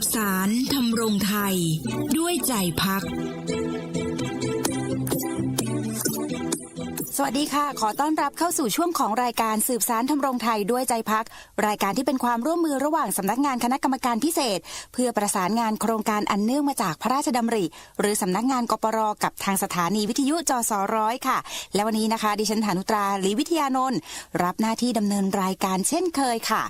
บสารทำรงไทย ด้วยใจพัก สวัสดีค่ะ ขอต้อนรับเข้าสู่ช่วงของรายการสืบสารทำรงไทยด้วยใจพัก รายการที่เป็นความร่วมมือระหว่างสำนักงานคณะกรรมการพิเศษ เพื่อประสานงานโครงการอันเนื่องมาจากพระราชดำริ หรือสำนักงานกปรกับทางสถานีวิทยุจสร้อยค่ะ และวันนี้นะคะ ดิฉันฐานุตราลีวิทยานนท์รับหน้าที่ดำเนินรายการเช่นเคยค่ะ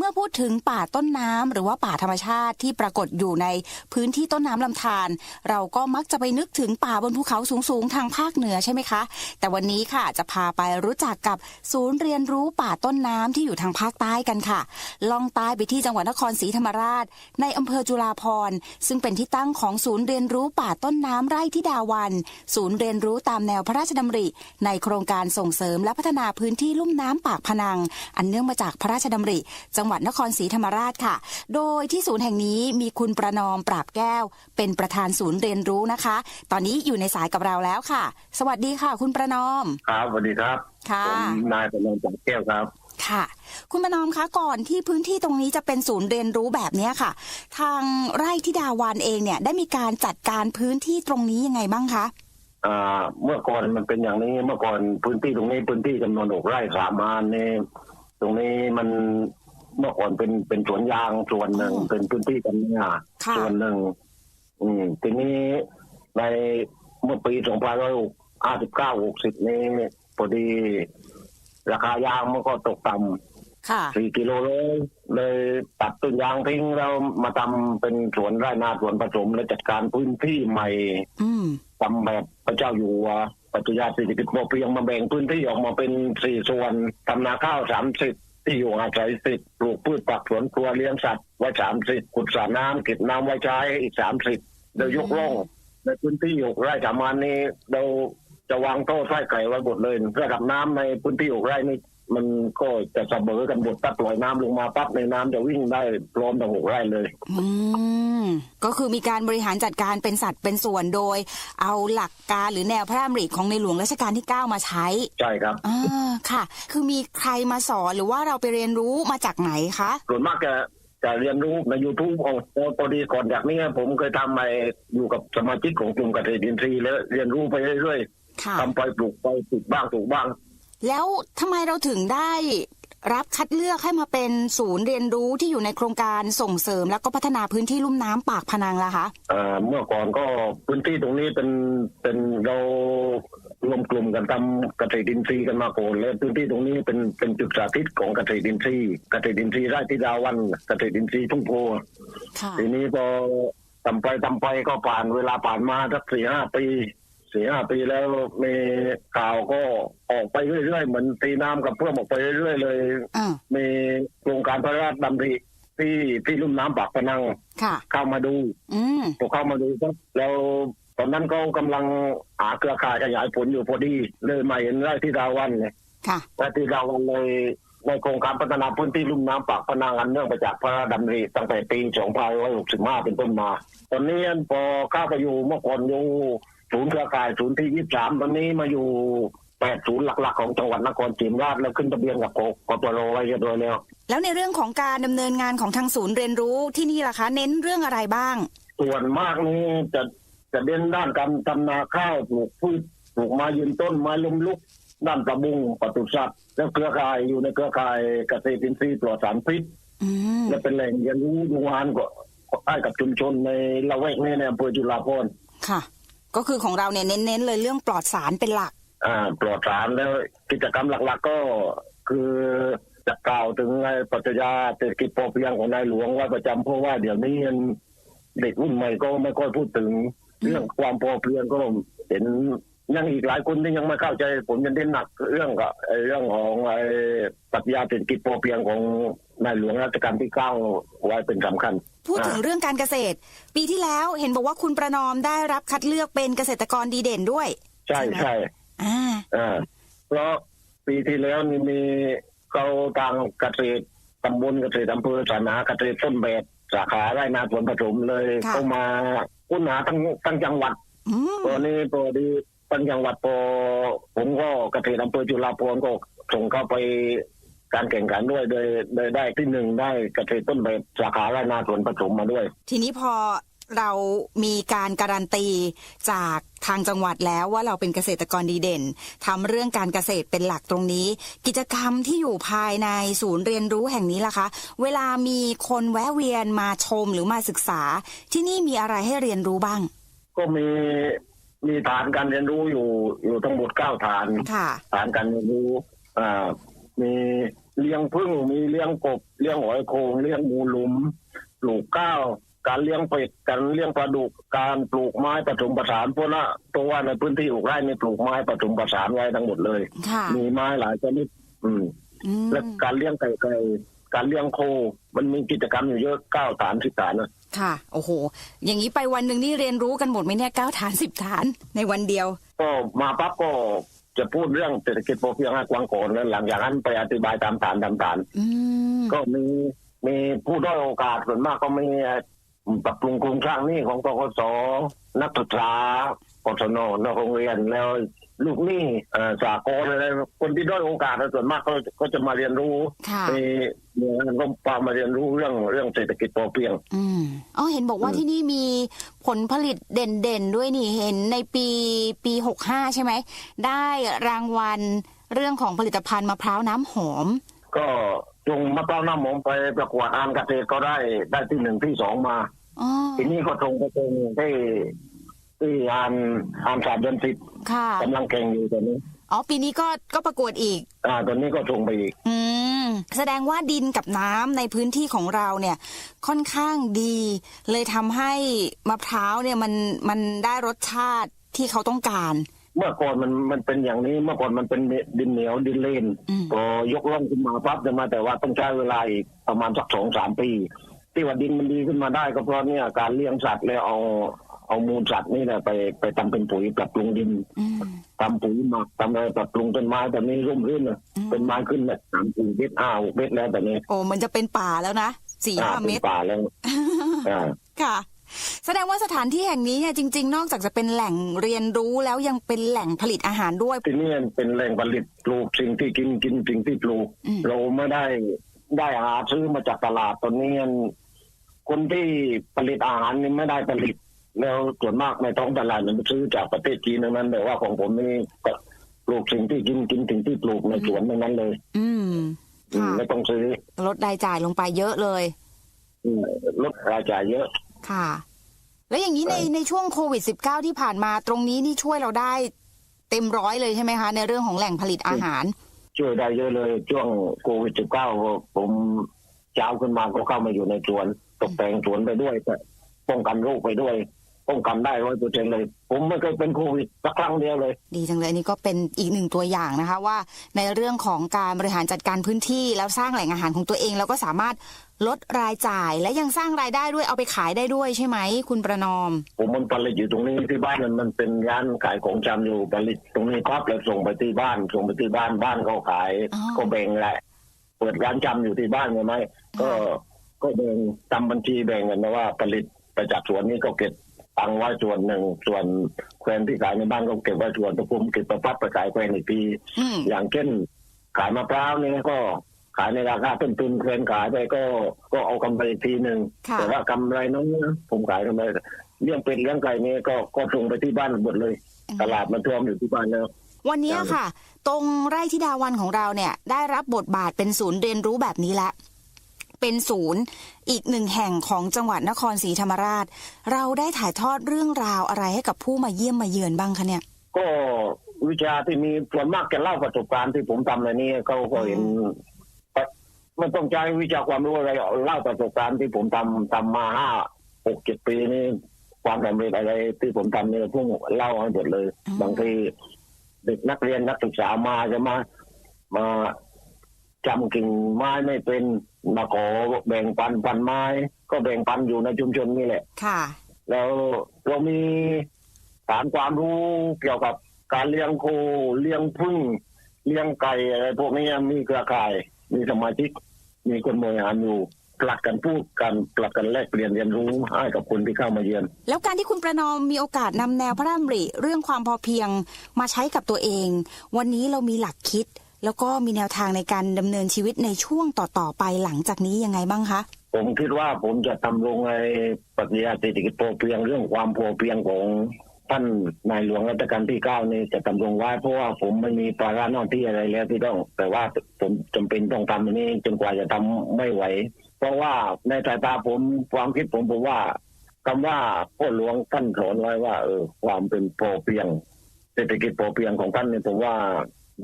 เมื่อพูดถึงป่าต้นน้ำหรือว่าป่าธรรมชาติที่ปรากฏอยู่ในพื้นที่ต้นน้ำลำธารเราก็มักจะไปนึกถึงป่าบนภูเขาสูงๆ ทางภาคเหนือใช่ไหมคะ แต่วันนี้ค่ะจะพาไปรู้จักกับศูนย์เรียนรู้ป่าต้นน้ำที่อยู่ทางภาคใต้กันค่ะ ล่องใต้ไปที่จังหวัดนครศรีธรรมราช ในอำเภอจุฬาภร์ซึ่งเป็นที่ตั้งของศูนย์เรียนรู้ป่าต้นน้ำไร่ทิดาวัน ศูนย์เรียนรู้ตามแนวพระราชดำริ ในโครงการส่งเสริมและพัฒนาพื้นที่ลุ่มน้ำปากพนัง อันเนื่องมาจากพระราชดำริจังหวัดนครศรีธรรมราชค่ะ โดยที่ศูนย์แห่งนี้มีคุณประนอมปราบแก้ว เป็นประธานศูนย์เรียนรู้นะคะ ตอนนี้อยู่ในสายกับเราแล้วค่ะ สวัสดีค่ะ คุณประนอม ครับสวัสดีครับค่ะผมนายประนอมจากแก้วครับค่ะ คุณประนอมคะก่อนที่พื้นที่ตรงนี้จะเป็นศูนย์เรียนรู้แบบเนี้ยค่ะ ทางไร่ทิดาวันเองเนี่ยได้มีการจัดการพื้นที่ตรงนี้ยังไงบ้างคะอ่าเมื่อก่อนมันเป็นอย่างนี้เมื่อก่อนพื้นที่ตรงนี้พื้นที่จำนวนหกไร่สามอานนี่ตรงนี้มัน เมื่อก่อนเป็นเป็นสวนยางส่วนหนึ่งอ๋อเป็นพื้นที่กันนาค่ะส่วนหนึ่ง อืม ทีนี้ในเมื่อปีสองพันร้อยห้าสิบเก้าหกสิบนี้พอดี ราคายางมันก็ตกต่ำค่ะสี่กิโลเลยเลยตัดต้นยางทิ้งแล้วมาทำเป็นสวนไร่นาสวนผสมและจัดการพื้นที่ใหม่อืมทำแบบพระเจ้าอยู่หัวปัจจุบันเศรษฐกิจพอเพียงมาแบ่งพื้นที่ออกมาเป็นสี่ส่วนทำนาข้าวสามสิบ ที่อยู่อาศัยสิบปลูกพืชผักสวนครัวเลี้ยงสัตว์ไว้สามสิบขุดสระน้ำเก็บน้ำไว้ใช้อีกสามสิบเดี๋ยวยกล่องในพื้นที่หกไร่สามานนี้เราจะวางโต๊ะไส้ไก่ไว้หมดเลยระดับน้ำในพื้นที่หกไร่นี่ มันก็จะเสมอกันหมดถ้าปล่อยน้ำลงมาปั๊บในน้ำจะวิ่งได้พร้อมทั้งหกไร่เลย อืมก็คือมีการบริหารจัดการเป็นสัตว์เป็นส่วนโดย เอาหลักการหรือแนวพระราชดำริของในหลวงรัชกาลที่ 9 มาใช้ ใช่ครับอ่าค่ะ คือมีใครมาสอนหรือว่าเราไปเรียนรู้มาจากไหนคะส่วนมากจะจะเรียนรู้ใน YouTube ของพอดีก่อนจากนี้ผมเคยทำไปอยู่กับสมาชิกของกลุ่มเกษตรอินทรีย์แล้วเรียนรู้ไปเรื่อยค่ะๆทำไปปลูกไปปลูกบ้างปลูกบ้าง แล้วทำไมเราถึงได้รับคัดเลือกให้มาเป็นศูนย์เรียนรู้ที่อยู่ในโครงการส่งเสริม แล้วก็พัฒนาพื้นที่ลุ่มน้ำปากพนังล่ะคะเอ่อเมื่อก่อนก็พื้นที่ตรงนี้เป็นเป็นเรารวมกลุ่มกันทำเกษตรอินทรีย์กันมาก่อนแล้วพื้นที่ตรงนี้เป็นเป็นจุดสาธิตของเกษตรอินทรีย์เกษตรอินทรีย์ไร่ทิดาวันเกษตรอินทรีย์ทุ่งโพค่ะทีนี้พอทำไปทำไปก็ผ่านเวลาผ่านมาสักสี่ห้าปี สี่ห้าปีแล้วมีข่าวก็ออกไปเรื่อยๆ เหมือนตีน้ำกับเพื่อมออกไปเรื่อยๆเลยอ่ามีโครงการพระราชดำริที่ที่ลุ่มน้ำปากพนังค่ะเข้ามาดูอืมพอเข้ามาดูครับแล้วตอนนั้นก็กำลังหาเครือข่ายขยายผลอยู่พอดีเลยมาเห็นไร่ที่ดาวันเนี่ยค่ะไร่ที่ดาวันเลยในโครงการพัฒนาพื้นที่ลุ่มน้ำปากพนังอันเนื่องมาจากพระราชดำริตั้งแต่ปี 2565 เป็นต้นมา ตอนนี้พอเข้าไปอยู่เมื่อก่อนอยู่ ศูนย์เครือข่ายศูนย์ที่23ตอนนี้มาอยู่แปดศูนย์หลักๆ ของจังหวัดนครศรีธรรมราชแล้วขึ้นทะเบียนกับกปรไว้เรียบร้อยแล้ว แล้วในเรื่องของการดำเนินงานของทางศูนย์เรียนรู้ที่นี่ล่ะคะ เน้นเรื่องอะไรบ้าง ส่วนมากนี่จะจะเด่นด้านการทำนาข้าวปลูกพืชปลูกไม้ยืนต้นไม้ล้มลุกด้านประมงปศุสัตว์แล้วเครือข่ายอยู่ในเครือข่ายเกษตรอินทรีย์ปลอดสารพิษอืมและเป็นแหล่งเรียนรู้ดูงานก็ให้กับชุมชนในละแวกนี้ในอำเภอจุฬาภรณ์ค่ะ ก็คือของเราเนี่ยเน้นๆเลยเรื่องปลอดสารเป็นหลัก อ่า ปลอดสารแล้วกิจกรรมหลักๆก็คือจะกล่าวถึงในปรัชญาเศรษฐกิจพอเพียงของนายหลวงไว้ประจำเพราะว่าเดี๋ยวนี้เด็กรุ่นใหม่ก็ไม่ค่อยพูดถึง เรื่องความพอเพียงก็เห็น ยังอีกหลายคนที่ยังไม่เข้าใจ ผมยังเน้นหนักเรื่องกับไอ้เรื่องของไอ้ปรัชญาเศรษฐกิจพอเพียงของนายหลวงรัชกาลที่เก้าไว้เป็นสำคัญ พูดถึงเรื่องการเกษตร ปีที่แล้วเห็นบอกว่าคุณประนอมได้รับคัดเลือกเป็นเกษตรกรดีเด่นด้วย ใช่ใช่ไหมใช่อ่าอ่าเพราะปีที่แล้วนี่มีเขาทางเกษตรตำบลเกษตรอำเภอสานาเกษตรต้นแบบสาขาไร่นาสวนผสมเลยเข้ามาค้นหาทั้งทั้งจังหวัดอืมตอนนี้พอดี ทั้งจังหวัดพอผมก็เกษตรอำเภอจุฬาภรณ์ก็ส่งเข้าไปการแข่งขันด้วยโดยโดยได้ที่หนึ่งได้เกษตรต้นแบบสาขาและนาสวนผสมมาด้วย ทีนี้พอเรามีการการันตีจากทางจังหวัดแล้วว่าเราเป็นเกษตรกรดีเด่นทำเรื่องการเกษตรเป็นหลักตรงนี้ กิจกรรมที่อยู่ภายในศูนย์เรียนรู้แห่งนี้ล่ะคะ เวลามีคนแวะเวียนมาชมหรือมาศึกษา ที่นี่มีอะไรให้เรียนรู้บ้าง ก็มี มีฐานการเรียนรู้อยู่อยู่ทั้งหมดเก้าฐานค่ะฐานการเรียนรู้อ่ามีเลี้ยงพึ่งมีเลี้ยงกบเลี้ยงหอยโขงเลี้ยงหมูหลุมปลูกข้าวการเลี้ยงเป็ดการเลี้ยงปลาดุกการปลูกไม้ผสมผสานพวกนั้นตัวว่าในพื้นที่หกไร่นี่ปลูกไม้ผสมผสานไว้ทั้งหมดเลยค่ะมีไม้หลายชนิดอืมอืมและการเลี้ยงไก่ไก่การเลี้ยงโค มันมีกิจกรรมอยู่เยอะเก้าฐานสิบฐานนะค่ะ โอ้โห อย่างนี้ไปวันหนึ่งนี่เรียนรู้กันหมดไหมเนี่ยเก้าฐานสิบฐานในวันเดียว ก็มาปั๊บก็จะพูดเรื่องเศรษฐกิจพอเพียงให้กว้างก่อนแล้วหลังจากนั้นไปอธิบายตามฐานตามฐานอืมก็มีมีผู้ด้อยโอกาสส่วนมากก็มีปรับปรุงโครงสร้างหนี้ของกกสนักศึกษา กศนนอกโรงเรียนแล้วลูกหนี้เอ่อสากลอะไรคนที่ด้อยโอกาสส่วนมากก็ก็จะมาเรียนรู้ค่ะมีมีงานก็พามาเรียนรู้เรื่องเรื่องเศรษฐกิจพอเพียงอืมอ๋อเห็นบอกว่าอืมที่นี่มีผลผลิตเด่นๆด้วยนี่เห็นในปีปีหกห้าใช่ไหม ได้รางวัลเรื่องของผลิตภัณฑ์มะพร้าวน้ำหอม ก็จงมะพร้าวน้ำหอมไปประกวดอ่านเกษตรก็ได้ได้ที่หนึ่งที่สองมาอ๋อทีนี้ก็ตรงไปตรงที่ ที่อ่านอ่านศาสตร์เดือนสิบค่ะ กำลังแข่งอยู่ตอนนี้ อ๋อ ปีนี้ก็ก็ประกวดอีก อ่า ตอนนี้ก็ตรงไปอีก อืม แสดงว่าดินกับน้ำในพื้นที่ของเราเนี่ย ค่อนข้างดี เลยทำให้มะพร้าวเนี่ยมันมันได้รสชาติที่เขาต้องการ เมื่อก่อนมันมันเป็นอย่างนี้เมื่อก่อนมันเป็นดินเหนียวดินเลนอืม พอยกร่องขึ้นมาปั๊บจะมาแต่ว่าต้องใช้เวลาอีกประมาณสักสองสามปี ที่ว่าดินมันดีขึ้นมาได้ก็เพราะเนี่ยการเลี้ยงสัตว์แล้วเอา เอามูลสัตว์นี่แหละไปไปทำเป็นปุ๋ยปรับปรุงดินอืมทำปุ๋ยหมักทำอะไรปรับปรุงต้นไม้แต่นี้ร่มรื่นนะอืมเป็นไม้ขึ้นแบบสามสี่เมตรอ้าวเมตรแล้วแต่นี้ โอ้มันจะเป็นป่าแล้วนะสี่อ่าห้าเป็เมนตรป่าแล้วอ่าค่ะแสดงว่าสถานที่แห่งนี้เนี่ยจริง ๆ นอกจากจะเป็นแหล่งเรียนรู้แล้วยังเป็นแหล่งผลิตอาหารด้วยที่นี่เป็นแหล่งผลิตปลูกสิ่งที่กินกินสิ่งที่ปลูกอืมเราไม่ได้ได้หาซื้อมาจากตลาดตอนนี้คนที่ผลิตอาหารนี่ไม่ได้ผลิต แล้วส่วนมากในท้องตลาดมันซื้อจากประเทศจีนทั้งนั้น แต่ว่าของผมนี่ก็ปลูกสิ่งที่กินกินสิ่งที่ปลูกในสวนทั้งนั้นเลย อืมอืมค่ะไม่ต้องซื้อลดรายจ่ายลงไปเยอะเลยอืมลดรายจ่ายเยอะ ค่ะ แล้วอย่างนี้ในเออในช่วงโควิด -19 ที่ผ่านมาตรงนี้นี่ช่วยเราได้เต็มร้อยเลยใช่ไหมคะ ในเรื่องของแหล่งผลิตอาหาร ช่วยได้เยอะเลย ช่วงโควิด -19 ผมเช้าขึ้นมาก็เข้ามาอยู่ในสวน ตกแต่งสวนไปด้วยแต่ป้องกันโรคไปด้วย ป้องกันได้ร้อยเปอร์เซ็นเลย ผมไม่เคยเป็นโควิดสักครั้งเดียวเลย ดีจังเลยอันนี้ก็เป็นอีกหนึ่งตัวอย่างนะคะ ว่าในเรื่องของการบริหารจัดการพื้นที่ แล้วสร้างแหล่งอาหารของตัวเอง แล้วก็สามารถลดรายจ่ายและยังสร้างรายได้ด้วยเอาไปขายได้ด้วยใช่ไหม คุณประนอม ผมมันผลิตอยู่ตรงนี้ที่บ้านมันมันเป็นร้านขายของชำอยู่ผลิตตรงนี้ปั๊บแล้วส่งไปที่บ้านส่งไปที่บ้านบ้านเขาขายอ๋อ ก็แบ่งแหละเปิดร้านจำอยู่ที่บ้านใช่ไหมก็ก็แบ่งทำบัญชีแบ่งกันนะว่าผลิตไปจากสวนนี้ก็เก็บ ตังค์ไว้ส่วนหนึ่ง ส่วนแควนที่ขายในบ้านก็เก็บไว้ส่วนแต่ผมเก็บประพัดไปขายแควนอีกทีอืมอย่างเช่น ขายมะพร้าวนี่ก็ขายในราคาต้นทุนแควนขายไปก็ก็เอากำไรอีกทีหนึ่งค่ะแต่ว่ากำไรน้อยนะผมขายกำไรเลี้ยงเป็ดเลี้ยงไก่นี่ก็ก็ส่งไปที่บ้านหมดเลย ตลาดมันท่วมอยู่ที่บ้านแล้ววันนี้ค่ะ ตรงไร่ที่ดาวันของเราเนี่ย ได้รับบทบาทเป็นศูนย์เรียนรู้แบบนี้แล้ว เป็นศูนย์ อีกหนึ่งแห่งของจังหวัดนครศรีธรรมราช เราได้ถ่ายทอดเรื่องราวอะไรให้กับผู้มาเยี่ยมมาเยือนบ้างคะเนี่ย ก็วิชาที่มีส่วนมากจะเล่าประสบการณ์ที่ผมทำในนี้เขาก็เห็นไม่ต้องใช้วิชาความรู้อะไรเล่าประสบการณ์ที่ผมทำทำมาห้าหกเจ็ดปีนี่ความสำเร็จอะไรที่ผมทำเนี่ยพวกเล่าให้หมดเลยอืมบางทีเด็กนักเรียนนักศึกษามาจะมามาจำกิ่งไม้ไม่เป็น มาขอแบ่งปันปันไม้ ก็แบ่งปันอยู่ในชุมชนนี่แหละ ค่ะ แล้วเรามีฐานความรู้เกี่ยวกับการเลี้ยงโคเลี้ยงพึ่ง เลี้ยงไก่อะไรพวกนี้มีเครือข่าย มีสมาชิก มีคนบริหารอยู่ผลัดกันพูดกันผลัดกันแลกเปลี่ยนเรียนรู้ให้กับคนที่เข้ามาเยือน แล้วการที่คุณประนอมมีโอกาสนำแนวพระราชดำริเรื่องความพอเพียงมาใช้กับตัวเอง วันนี้เรามีหลักคิด แล้วก็มีแนวทางในการดำเนินชีวิตในช่วงต่อๆไปหลังจากนี้ยังไงบ้างคะผมคิดว่าผมจะทำรงในปรัชญาเศรษฐกิจพอเพียงเรื่องความพอเพียงของท่านนายหลวงรัชกาลที่เก้านี่จะทำรงไว้เพราะว่าผมไม่มีภาระหน้าที่อะไรแล้วที่ต้อง แต่ว่าผมจำเป็นต้องทำอันนี้จนกว่าจะทำไม่ไหว เพราะว่าในสายตาผมความคิดผมผมว่าคำว่าพ่อหลวงท่านสอนไว้ว่า เออ ความเป็นพอเพียง เศรษฐกิจพอเพียงของท่านเนี่ยผมว่า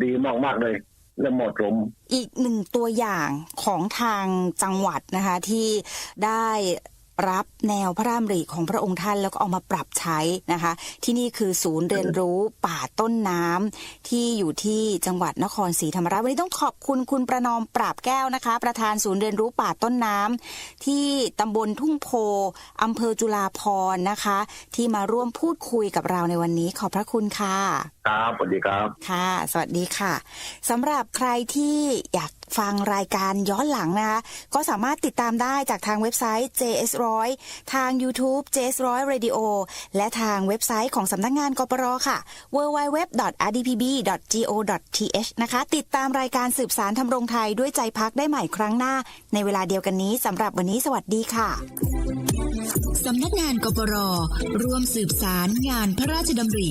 ดีมากๆเลยและเหมาะสมอีกหนึ่งตัวอย่างของทางจังหวัดนะคะที่ได้ รับแนวพระราชดำริของพระองค์ท่านแล้วก็เอามาปรับใช้นะคะ ที่นี่คือศูนย์เรียนรู้ป่าต้นน้ำที่อยู่ที่จังหวัดนครศรีธรรมราชวันนี้ต้องขอบคุณคุณประนอมปราบแก้วนะคะ ประธานศูนย์เรียนรู้ป่าต้นน้ำที่ตำบลทุ่งโพอำเภอจุฬาภรณ์นะคะ ที่มาร่วมพูดคุยกับเราในวันนี้ขอบพระคุณค่ะ ครับสวัสดีครับค่ะ สวัสดีค่ะสำหรับใครที่อยาก ฟังรายการย้อนหลังนะคะ ก็สามารถติดตามได้จากทางเว็บไซต์ JS100 ทาง YouTube JS100 Radio และทางเว็บไซต์ของสำนักงานกปรค่ะ www.rdpb.go.th นะคะ ติดตามรายการสืบสารทำรงไทยด้วยใจพักได้ใหม่ครั้งหน้า ในเวลาเดียวกันนี้สำหรับวันนี้สวัสดีค่ะสำนักงานกปรร่วมสืบสารงานพระราชดำริ